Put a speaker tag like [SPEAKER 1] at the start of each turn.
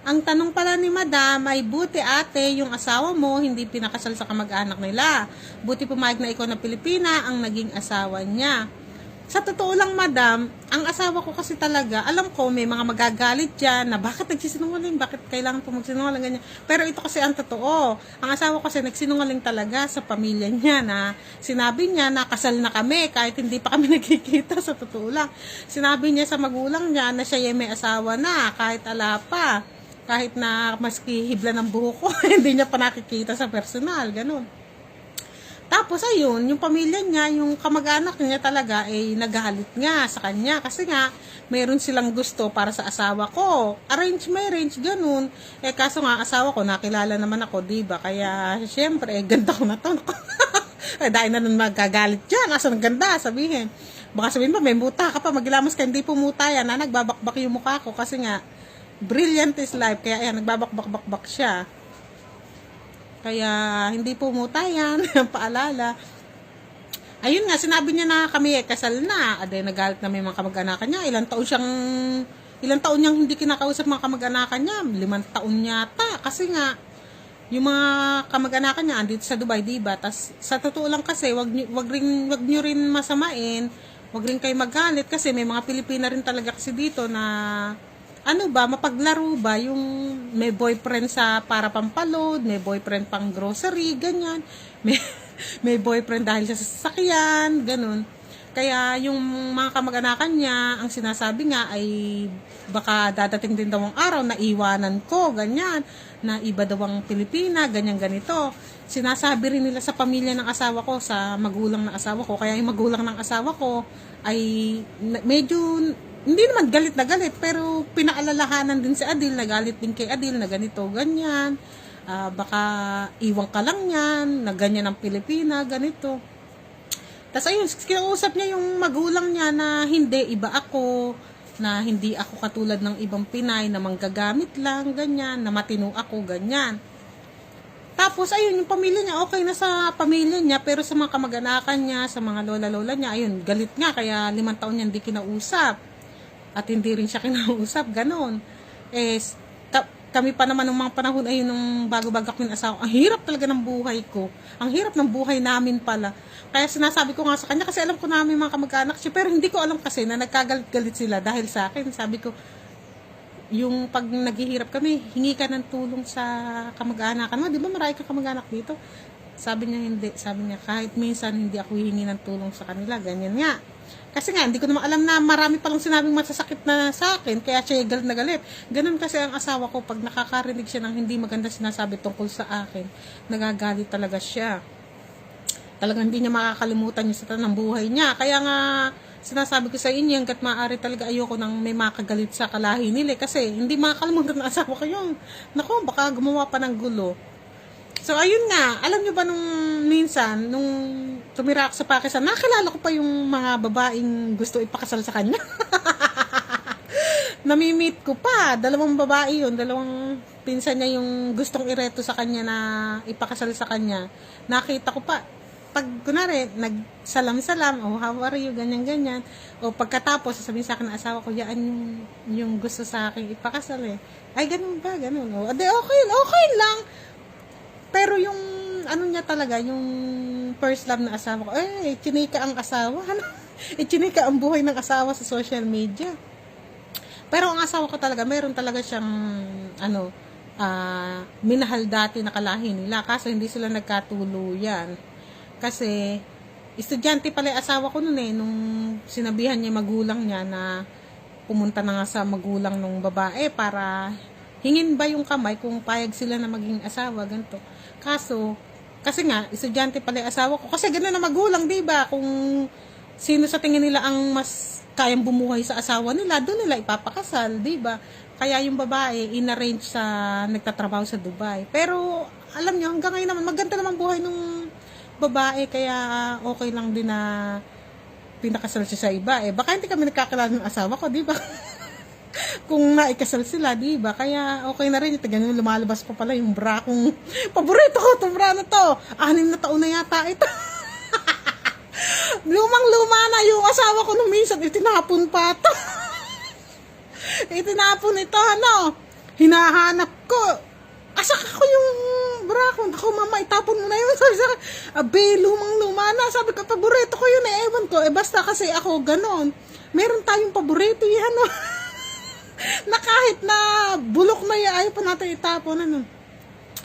[SPEAKER 1] Ang tanong pala ni Madam ay buti ate yung asawa mo hindi pinakasal sa kamag-anak nila. Buti pumayag na ikaw na Pilipina ang naging asawa niya. Sa totoo lang, madam, ang asawa ko kasi talaga, alam ko may mga magagalit dyan na bakit nagsisinungaling, bakit kailangan po magsinungaling, ganyan. Pero ito kasi ang totoo. Ang asawa ko kasi nagsinungaling talaga sa pamilya niya na sinabi niya na kasal na kami kahit hindi pa kami nagkikita sa totoo lang. Sinabi niya sa magulang niya na siya yung may asawa na kahit ala pa. Kahit na maski hibla ng buhok ko, hindi niya pa nakikita sa personal, ganun. Tapos ayun, yung pamilya niya, yung kamag-anak niya talaga ay nagalit nga sa kanya kasi nga mayroon silang gusto para sa asawa ko. Arrange marriage, ganun. Eh kaso nga asawa ko, nakilala naman ako, 'di ba? Kaya syempre, eh, ganda ko na to. eh dahil na nun magagalit diyan, asa ng ganda, sabihin. Baka sabihin pa, may muta ka pa, maglamos ka, hindi pumuta yan, na nagbabakbak yung mukha ko kasi nga, brilliant is life, kaya ayan, nagbabakbak-bakbak siya. Kaya hindi po muta yan, paalala. Ayun nga, sinabi niya na kami eh, kasal na. Aday, nagalit na may mga kamag-anakan niya. Ilang taon siyang, ilang taon niyang hindi kinakausap mga kamag-anakan niya. Limang taon yata. Kasi nga, yung mga kamag-anakan niya andito sa Dubai, di ba? Tas sa totoo lang kasi, wag niyo wag rin wag niyo rin masamain, wag rin kayo magalit kasi may mga Pilipina rin talaga kasi dito na ano ba, mapaglaro ba yung may boyfriend sa para pampalod, may boyfriend pang grocery, ganyan. May, may boyfriend dahil sa sasakyan, ganun. Kaya yung mga kamag-anakan niya, ang sinasabi nga ay baka dadating din daw ang araw na iwanan ko, ganyan, na iba daw ang Pilipina, ganyan ganito. Sinasabi rin nila sa pamilya ng asawa ko, sa magulang ng asawa ko, kaya yung magulang ng asawa ko ay medyo hindi naman galit na galit, pero pinaalalahanan din si Adil, nagalit din kay Adil na ganito, ganyan. Ah, baka iwang ka lang yan, na ganyan ang Pilipina, ganito. Tapos ayun, kinausap niya yung magulang niya na hindi, iba ako, na hindi ako katulad ng ibang Pinay na manggagamit lang, ganyan, na matino ako, ganyan. Tapos, ayun, yung pamilya niya, okay na sa pamilya niya, pero sa mga kamag-anakan niya, sa mga lola-lola niya, ayun, galit nga, kaya limang taon niya hindi kinausap. At hindi rin siya kinausap, ganon. Eh, ka- kami pa naman ng mga panahon ayun nung bago-bago kami asawa, ang hirap talaga ng buhay ko. Ang hirap ng buhay namin pala. Kaya sinasabi ko nga sa kanya, kasi alam ko namin mga kamag-anak siya, pero hindi ko alam kasi na nagkagalit-galit sila dahil sa akin. Sabi ko, yung pag naghihirap kami, hingi ka ng tulong sa kamag-anakan mo. Di ba marami ka kamag-anak dito? Sabi niya hindi. Sabi niya kahit minsan hindi ako hihingi ng tulong sa kanila. Ganyan nga. Kasi nga, hindi ko naman alam na marami palang sinabing masasakit na sa akin. Kaya siya galit na galit. Ganun kasi ang asawa ko. Pag nakakarinig siya ng hindi maganda sinasabi tungkol sa akin, nagagalit talaga siya talagang hindi niya makakalimutan yung sa ng buhay niya. Kaya nga, sinasabi ko sa inyo, hanggat maaari talaga ayoko nang may makagalit sa kalahi nila. Kasi hindi makakalimutan ng asawa ko yun. Naku, baka gumawa pa ng gulo. So, ayun nga. Alam niyo ba nung minsan, nung tumira ako sa Pakistan, nakilala ko pa yung mga babaeng gusto ipakasal sa kanya. Namimit ko pa. Dalawang babae yun. Dalawang pinsan niya yung gustong ireto sa kanya na ipakasal sa kanya. Nakita ko pa. Pag, kunwari, nagsalam-salam, oh, how are you, ganyan-ganyan. O pagkatapos, sasabihin sa akin ng asawa ko, yan yung, yung gusto sa akin ipakasal eh. Ay, ganun ba? Ganun. O, ade, okay, okay lang. Pero yung, ano niya talaga, yung first love na asawa ko, eh, chinika ang asawa. Ano? Eh, chinika ang buhay ng asawa sa social media. Pero ang asawa ko talaga, meron talaga siyang, ano, ah, minahal dati na kalahi nila. Kaso hindi sila nagkatuluyan. Kasi, estudyante pala yung asawa ko noon eh, nung sinabihan niya magulang niya na pumunta na nga sa magulang ng babae para hingin ba yung kamay kung payag sila na maging asawa, ganito. Kaso, kasi nga, estudyante pala yung asawa ko. Kasi gano'n na magulang, di ba? Kung sino sa tingin nila ang mas kayang bumuhay sa asawa nila, doon nila ipapakasal, di ba? Kaya yung babae, inarrange sa nagtatrabaho sa Dubai. Pero, alam nyo, hanggang ngayon naman, maganda naman buhay nung babae, kaya okay lang din na pinakasal siya sa iba. Eh, baka hindi kami nagkakilala ng asawa ko, di ba? kung naikasal sila, di ba? Kaya okay na rin. Ganun, lumalabas pa pala yung bra kong paborito ko. Itong bra na to. Anim na taon na yata ito. Lumang-luma na yung asawa ko nung minsan. Itinapon pa to. Itinapon ito, ano? Hinahanap ko. Ah, Asak ako yung bra ko. Ako, mama, itapon mo na yun. Sabi sa abe, lumang-luma na. Sabi ko, paborito ko yun eh. Ewan ko. Eh, basta kasi ako, ganon. Meron tayong paborito yan, eh, no? na kahit na bulok na yan, ayaw pa natin itapon. Ano?